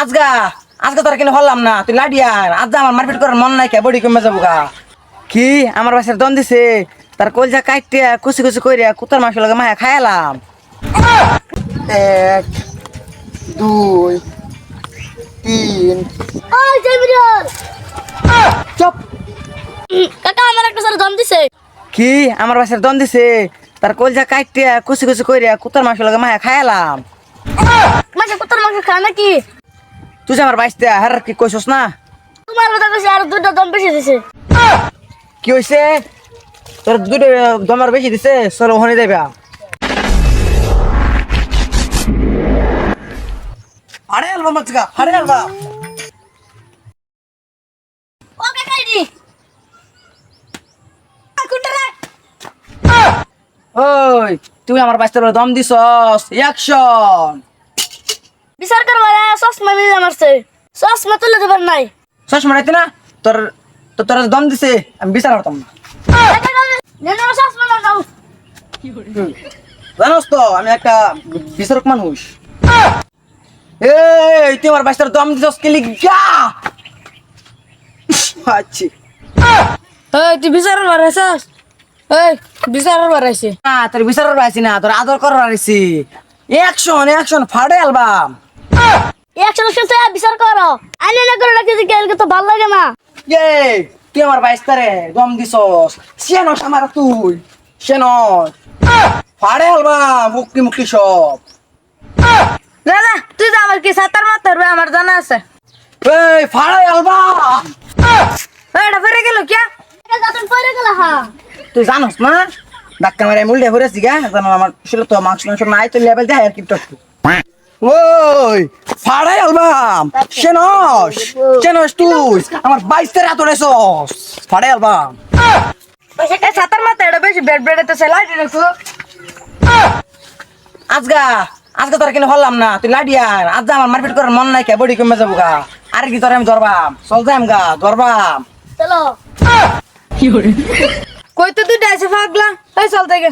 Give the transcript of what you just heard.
আজগা আজকে তোর কিনে হলাম না তুই লাডিয়ার আজ আমার মারপিট করার মন নাই কে বডি কমে যাব গা। কি? আমার বাসার দন দিছে। তার কলজা কাইটিয়া কুচি কুচি কইরা কুতার মাংস লগে মায়া খাইলাম এক দুই তিন। চপ! কাকা আমার একটা স্যার দম দিছে। কি? আমার বাসার দন দিছে। তার কলজা কাইটিয়া কুচি কুচি কইরা কুতার মাংস লগে মায়া খাইলাম মাকে কুত্তার মাংস খায় নাকি? তুই যে আমার বাইসতে হার কি কইছস না? তোমার কথা কইছে আর দুটো দম বেশি দিছে। কি হইছে? তোর দুটো দমার বেশি দিছে? চলো ওখানে যাবে আরে আলবা মাছগা আরে আলবা। ও কাকা দি কুটরা ওই তুই আমার বাইসতে দম দিছস অ্যাকশন বিচার করবার চশমা মিলে মারছে। চশমা তুলে দেবার নাই। চশমা রাইতে না? তোর তো তোর দম দিছে আমি বিচার করতাম না। জানোস তো আমি একটা বিচারক মানুষ। এই তুই আমার দম দিছস কে লিগা? আচ্ছা। এই তুই বিচার বাড়াইছস এই বিচার বাড়াইছি না তোর বিচার পাইছি না তোর আদর করার আইছি। অ্যাকশন অ্যাকশন ফাড়ে অ্যালবাম। একশো সাথে বিচার করো। আইনে না করে রাখি দিকে তো ভালো লাগে না। ইয়ে তুই আমার বাইস্তারে দম দিছস। সেনস আমার তুই। সেনস ফাড়ে অ্যালবাম মুক্তি মুক্তি সব। দাদা তুই তো আমার কি সাতার মাত্র আমার জানা আছে। এই ফাড়ে অ্যালবাম এটা ফিরে গেল কে এটা যতন পরে গেল হ্যাঁ তুই জানোস না? ডাক্তার মারে মুলডে ঘুরেছি গা। জানো আমার ছিল তো মাংস মাংস নাই তো লেভেল দেয় আর কি ওই ফাড়ে অ্যালবাম সেনস সেনস তুই। আমার বাইস্তারে আতরেছস ফাড়ে অ্যালবাম এই সাতার মাত্র এটা বেশি বেড বেড়াতে সেলাই দেখো আজগা আজকে তোর কিনে হলাম না। তুই লাডিয়ার আজ আমার মারপিট করার মন নাই কে বডি কমে যাব গা। আর কি তোর আমি ধরবাম। চল যাইম গা ধরবাম। চলো। কই তো তুই ডাইছে ফাগলা? এই চল থেকে।